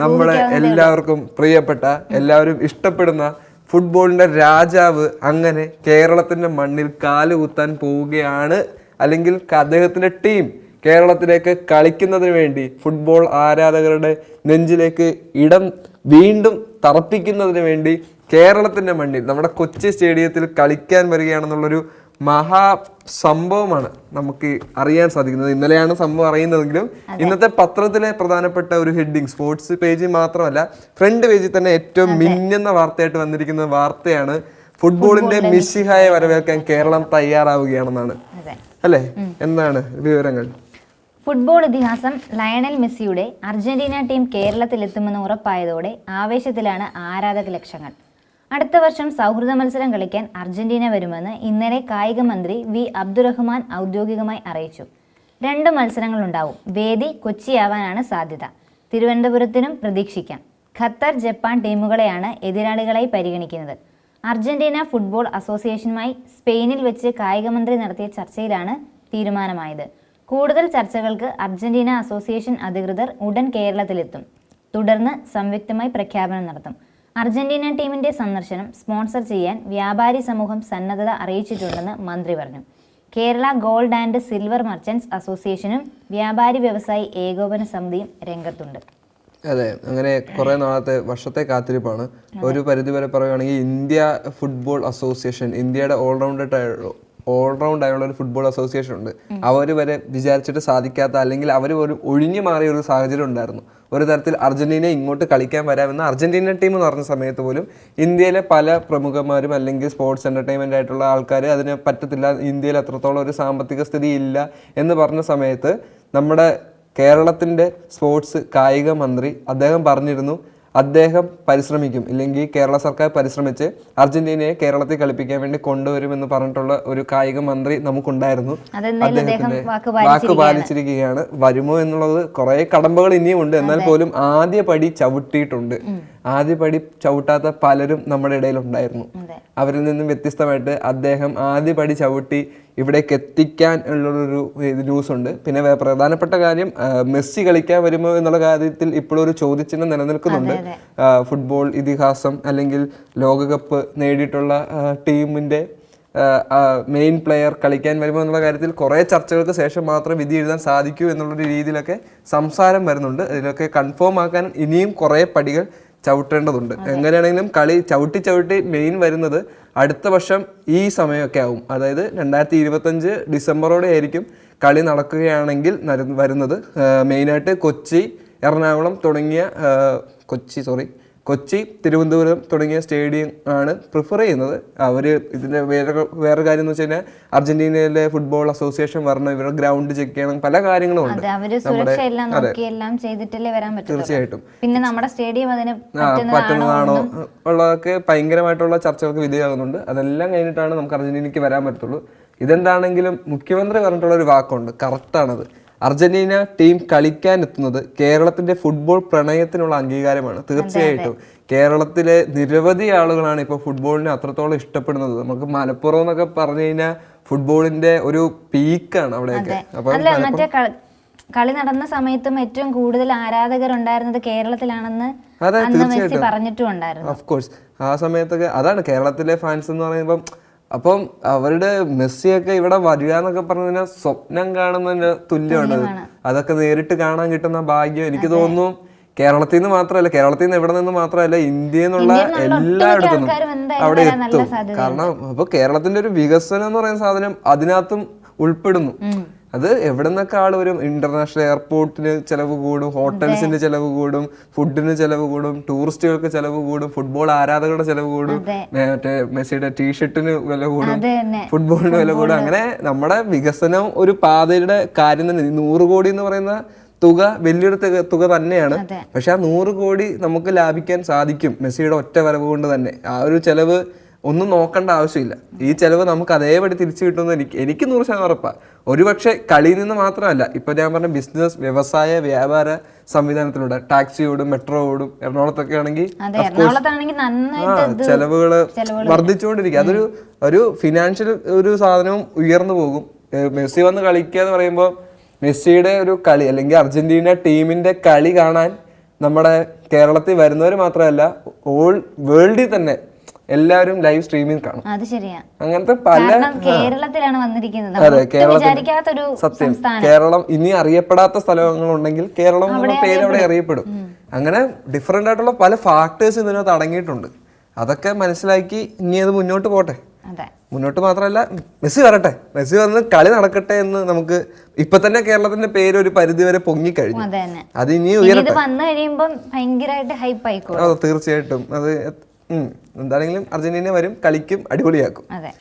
നമ്മളെ എല്ലാവർക്കും പ്രിയപ്പെട്ട എല്ലാവരും ഇഷ്ടപ്പെടുന്ന ഫുട്ബോളിന്റെ രാജാവ് അങ്ങനെ കേരളത്തിന്റെ മണ്ണിൽ കാൽ കുത്താൻ പോവുകയാണ്. അല്ലെങ്കിൽ അദ്ദേഹത്തിന്റെ ടീം കേരളത്തിലേക്ക് കളിക്കുന്നതിന് വേണ്ടി ഫുട്ബോൾ ആരാധകരുടെ നെഞ്ചിലേക്ക് ഇടം വീണ്ടും തറപ്പിക്കുന്നതിന് വേണ്ടി കേരളത്തിന്റെ മണ്ണിൽ നമ്മുടെ കൊച്ചി സ്റ്റേഡിയത്തിൽ കളിക്കാൻ വരികയാണെന്നുള്ളൊരു മഹാ സംഭവമാണ് നമുക്ക് അറിയാൻ സാധിക്കുന്നത്. ഇന്നലെയാണ് സംഭവം അറിയുന്നതെങ്കിലും ഇന്നത്തെ പത്രത്തിലെ പ്രധാനപ്പെട്ട ഒരു ഹെഡിങ് സ്പോർട്സ് പേജ് മാത്രമല്ല ഫ്രണ്ട് പേജിൽ തന്നെ ഏറ്റവും മിന്നുന്ന വാർത്തയായിട്ട് വന്നിരിക്കുന്ന വാർത്തയാണ് ഫുട്ബോളിന്റെ മിസ്സിഹായ വരവേൽക്കാൻ കേരളം തയ്യാറാവുകയാണെന്നാണ്. അല്ലേ? എന്താണ് വിവരങ്ങൾ? ഫുട്ബോൾ ഇതിഹാസം ലയണൽ മെസ്സിയുടെ അർജന്റീന ടീം കേരളത്തിലെത്തുമെന്ന് ഉറപ്പായതോടെ ആവേശത്തിലാണ് ആരാധക ലക്ഷങ്ങൾ അടുത്ത വർഷം സൗഹൃദ മത്സരം കളിക്കാൻ അർജന്റീന വരുമെന്ന് ഇന്നലെ കായിക മന്ത്രി വി അബ്ദുറഹ്മാൻ ഔദ്യോഗികമായി അറിയിച്ചു. രണ്ട് മത്സരങ്ങളുണ്ടാവും. വേദി കൊച്ചിയാവാനാണ് സാധ്യത. തിരുവനന്തപുരത്തിനും പ്രതീക്ഷിക്കാം. ഖത്തർ ജപ്പാൻ ടീമുകളെയാണ് എതിരാളികളായി പരിഗണിക്കുന്നത്. അർജന്റീന ഫുട്ബോൾ അസോസിയേഷനുമായി സ്പെയിനിൽ വെച്ച് കായികമന്ത്രി നടത്തിയ ചർച്ചയിലാണ് തീരുമാനമായത്. കൂടുതൽ ചർച്ചകൾക്ക് അർജന്റീന അസോസിയേഷൻ അധികൃതർ ഉടൻ കേരളത്തിലെത്തും. തുടർന്ന് സംയുക്തമായി പ്രഖ്യാപനം നടത്തും. അർജന്റീന ടീമിന്റെ സന്ദർശനം സ്പോൺസർ ചെയ്യാൻ വ്യാപാരി സമൂഹം സന്നദ്ധത അറിയിച്ചിട്ടുണ്ടെന്ന് മന്ത്രി പറഞ്ഞു. Kerala gold and silver merchants അസോസിയേഷനും വ്യാപാരി വ്യവസായി ഏകോപന സമിതിയും രംഗത്തുണ്ട്. അതെ അങ്ങനെ കുറെ നാളത്തെ വർഷത്തെ കാത്തിരിപ്പാണ്. ഒരു പരിധി വരെ പറയുകയാണെങ്കിൽ ഇന്ത്യ ഫുട്ബോൾ അസോസിയേഷൻ ഇന്ത്യയുടെ ഓൾറൗണ്ടഡ് ഓൾറൗണ്ട് ആയുള്ള ഒരു ഫുട്ബോൾ അസോസിയേഷൻ ഉണ്ട്. അവർ വരെ വിചാരിച്ചിട്ട് സാധിക്കാത്ത അല്ലെങ്കിൽ അവർ ഒരു ഒഴിഞ്ഞു മാറിയ ഒരു സാഹചര്യം ഉണ്ടായിരുന്നു. ഒരു തരത്തിൽ അർജന്റീന ഇങ്ങോട്ട് കളിക്കാൻ വരാമെന്ന് അർജന്റീന ടീം എന്ന് പറഞ്ഞ സമയത്ത് പോലും ഇന്ത്യയിലെ പല പ്രമുഖന്മാരും അല്ലെങ്കിൽ സ്പോർട്സ് എന്റർടൈൻമെന്റ് ആയിട്ടുള്ള ആൾക്കാർ അതിന് പറ്റത്തില്ല ഇന്ത്യയിൽ അത്രത്തോളം ഒരു സാമ്പത്തിക സ്ഥിതി ഇല്ല എന്ന് പറഞ്ഞ സമയത്ത് നമ്മുടെ കേരളത്തിന്റെ സ്പോർട്സ് കായിക മന്ത്രി അദ്ദേഹം പറഞ്ഞിരുന്നു അദ്ദേഹം പരിശ്രമിക്കും. ഇല്ലെങ്കിൽ കേരള സർക്കാർ പരിശ്രമിച്ച് അർജന്റീനയെ കേരളത്തിൽ കളിപ്പിക്കാൻ വേണ്ടി കൊണ്ടുവരുമെന്ന് പറഞ്ഞിട്ടുള്ള ഒരു കായിക മന്ത്രി നമുക്കുണ്ടായിരുന്നു. അദ്ദേഹത്തിന്റെ അദ്ദേഹം വാക്ക് വാക്ക് പാലിച്ചിരിക്കുകയാണ്. വരുമോ എന്നുള്ളത് കുറെ കടമ്പകൾ ഇനിയും ഉണ്ട് എന്നാൽ പോലും ആദ്യ പടി ചവിട്ടിയിട്ടുണ്ട് ആദ്യ പടി ചവിട്ടാത്ത പലരും നമ്മുടെ ഇടയിൽ ഉണ്ടായിരുന്നു അവരിൽ നിന്നും വ്യത്യസ്തമായിട്ട് അദ്ദേഹം ആദ്യ പടി ചവിട്ടി ഇവിടേക്ക് എത്തിക്കാൻ ഉള്ളൊരു ന്യൂസ് ഉണ്ട് പിന്നെ പ്രധാനപ്പെട്ട കാര്യം മെസ്സി കളിക്കാൻ വരുമോ എന്നുള്ള കാര്യത്തിൽ ഇപ്പോഴും ഒരു ചോദ്യചിഹ്നം നിലനിൽക്കുന്നുണ്ട്. ഫുട്ബോൾ ഇതിഹാസം അല്ലെങ്കിൽ ലോകകപ്പ് നേടിയിട്ടുള്ള ടീമിന്റെ മെയിൻ പ്ലെയർ കളിക്കാൻ വരുമോ എന്നുള്ള കാര്യത്തിൽ കുറേ ചർച്ചകൾക്ക് ശേഷം മാത്രം വിധി എഴുതാൻ സാധിക്കൂ എന്നുള്ളൊരു രീതിയിലൊക്കെ സംസാരം വരുന്നുണ്ട്. അതിലൊക്കെ കൺഫേം ആക്കാൻ ഇനിയും കുറേ പടികൾ ചവിട്ടേണ്ടതുണ്ട്. എങ്ങനെയാണെങ്കിലും കളി ചവിട്ടി ചവിട്ടി മെയിൻ വരുന്നത് അടുത്ത വർഷം ഈ സമയമൊക്കെ ആവും. അതായത് രണ്ടായിരത്തി ഇരുപത്തഞ്ച് ഡിസംബറോടെ ആയിരിക്കും കളി നടക്കുകയാണെങ്കിൽ വരുന്നത്. മെയിനായിട്ട് കൊച്ചി എറണാകുളം തുടങ്ങിയ കൊച്ചി സോറി കൊച്ചി തിരുവനന്തപുരം തുടങ്ങിയ സ്റ്റേഡിയം ആണ് പ്രിഫർ ചെയ്യുന്നത്. അവർ ഇതിന്റെ വേറെ വേറെ കാര്യം എന്ന് വെച്ച് കഴിഞ്ഞാൽ അർജന്റീനയിലെ ഫുട്ബോൾ അസോസിയേഷൻ വരണം ഇവരുടെ ഗ്രൗണ്ട് ചെക്ക് ചെയ്യണം പല കാര്യങ്ങളും ഉണ്ട്. തീർച്ചയായിട്ടും. പിന്നെ നമ്മുടെ സ്റ്റേഡിയം അതിന് പറ്റുന്നതാണോ ഉള്ളതൊക്കെ ഭയങ്കരമായിട്ടുള്ള ചർച്ചകൾക്ക് വിധേയമാകുന്നുണ്ട്. അതെല്ലാം കഴിഞ്ഞിട്ടാണ് നമുക്ക് അർജന്റീനയ്ക്ക് വരാൻ പറ്റുള്ളൂ ഇതെന്താണെങ്കിലും മുഖ്യമന്ത്രി പറഞ്ഞിട്ടുള്ള ഒരു വാക്കുണ്ട് കറക്റ്റാണത്. അർജന്റീന ടീം കളിക്കാൻ എത്തുന്നത് കേരളത്തിന്റെ ഫുട്ബോൾ പ്രണയത്തിനുള്ള അംഗീകാരമാണ്. തീർച്ചയായിട്ടും. കേരളത്തിലെ നിരവധി ആളുകളാണ് ഇപ്പോൾ ഫുട്ബോളിനെ അത്രത്തോളം ഇഷ്ടപ്പെടുന്നത്. നമുക്ക് മലപ്പുറം എന്നൊക്കെ പറഞ്ഞു കഴിഞ്ഞാൽ ഫുട്ബോളിന്റെ ഒരു പീക്കാണ് അവിടെയൊക്കെ. അപ്പൊ കളി നടന്ന സമയത്തും ഏറ്റവും കൂടുതൽ ആരാധകർ ഉണ്ടായിരുന്നത് കേരളത്തിലാണെന്ന് അന്ന് മെസ്സി പറഞ്ഞിട്ടും ഉണ്ടായിരുന്നു ഓഫ് കോഴ്സ് ആ സമയത്തൊക്കെ അതാണ് കേരളത്തിലെ ഫാൻസ് എന്ന് പറയുമ്പം അപ്പം അവരുടെ മെസ്സിയൊക്കെ ഇവിടെ വരിക എന്നൊക്കെ പറഞ്ഞു കഴിഞ്ഞാൽ സ്വപ്നം കാണുന്നതിന് തുല്യമാണ്. അത്. അതൊക്കെ നേരിട്ട് കാണാൻ കിട്ടുന്ന ഭാഗ്യം എനിക്ക് തോന്നുന്നു. കേരളത്തിൽ നിന്ന് മാത്രമല്ല കേരളത്തിൽ നിന്ന് എവിടെ നിന്ന് മാത്രമല്ല ഇന്ത്യയിൽ നിന്നുള്ള എല്ലായിടത്തു അവിടെ എത്തും. കാരണം അപ്പൊ കേരളത്തിന്റെ ഒരു വികസനം എന്ന് പറയുന്ന സാധനം അതിനകത്തും ഉൾപ്പെടുന്നു. അത് എവിടെ നിന്നൊക്കെ വരും? ഇന്റർനാഷണൽ എയർപോർട്ടിന് ചെലവ് കൂടും ഹോട്ടൽസിന്റെ ചെലവ് കൂടും ഫുഡിന് ചെലവ് കൂടും ടൂറിസ്റ്റുകൾക്ക് ചെലവ് കൂടും ഫുട്ബോൾ ആരാധകരുടെ ചെലവ് കൂടും മറ്റേ മെസ്സിയുടെ ടീഷർട്ടിന് വില കൂടും ഫുട്ബോളിന് വില കൂടും. അങ്ങനെ നമ്മുടെ വികസനം ഒരു പാതയുടെ കാര്യം തന്നെ. നൂറ് കോടി എന്ന് പറയുന്ന തുക വലിയൊരു തുക- തന്നെയാണ്. പക്ഷെ ആ നൂറ് കോടി നമുക്ക് ലാഭിക്കാൻ സാധിക്കും മെസ്സിയുടെ ഒറ്റ വരവ് കൊണ്ട് തന്നെ. ആ ഒരു ചെലവ് ഒന്നും നോക്കേണ്ട ആവശ്യമില്ല. ഈ ചെലവ് നമുക്ക് അതേപടി തിരിച്ചു കിട്ടുമെന്ന് എനിക്ക് എനിക്ക് നൂറ് ശതമാനം ഉറപ്പാണ് ഒരുപക്ഷെ കളിയിൽ നിന്ന് മാത്രമല്ല ഇപ്പൊ ഞാൻ പറഞ്ഞ ബിസിനസ് വ്യവസായ വ്യാപാര സംവിധാനത്തിലൂടെ ടാക്സിയോടും മെട്രോയോടും മെട്രോ എറണാകുളത്തൊക്കെ ആണെങ്കിൽ ചെലവുകൾ വർദ്ധിച്ചുകൊണ്ടിരിക്കും. അതൊരു ഒരു ഫിനാൻഷ്യൽ ഒരു സാധനവും ഉയർന്നു പോകും. മെസ്സി വന്ന് കളിക്കുക എന്ന് പറയുമ്പോൾ മെസ്സിയുടെ ഒരു കളി അല്ലെങ്കിൽ അർജന്റീന ടീമിന്റെ കളി കാണാൻ നമ്മുടെ കേരളത്തിൽ വരുന്നവർ മാത്രമല്ല ഓൾ വേൾഡിൽ തന്നെ എല്ലാവരും ലൈവ് സ്ട്രീമിംഗ് കാണും. അത് ശരിയാ. അങ്ങനത്തെ പല കേരളത്തിലാണ് വന്നിരിക്കുന്നത്. അതെ കേരളത്തിൽ സത്യം. കേരളം ഇനി അറിയപ്പെടാത്ത സ്ഥലങ്ങളുണ്ടെങ്കിൽ കേരളം എന്നുള്ള പേര് അവിടെ അറിയപ്പെടും. അങ്ങനെ ഡിഫറെന്റ് ആയിട്ടുള്ള പല ഫാക്ടേഴ്സ് ഇതിനകത്ത് അടങ്ങിയിട്ടുണ്ട്. അതൊക്കെ മനസ്സിലാക്കി ഇനി അത് മുന്നോട്ട് പോട്ടെ. മുന്നോട്ട് മാത്രമല്ല മെസ്സി വരട്ടെ. മെസ്സി വന്ന് കളി നടക്കട്ടെ എന്ന് നമുക്ക് ഇപ്പൊ തന്നെ കേരളത്തിന്റെ പേര് ഒരു പരിധി വരെ പൊങ്ങിക്കഴിഞ്ഞു അതെ തന്നെ. അത് ഇനി ഉയർന്നു ഉയരട്ടെ. തീർച്ചയായിട്ടും. അത് എന്താണെങ്കിലും അർജന്റീന വരും കളിക്കും അടിപൊളിയാക്കും. അതെ.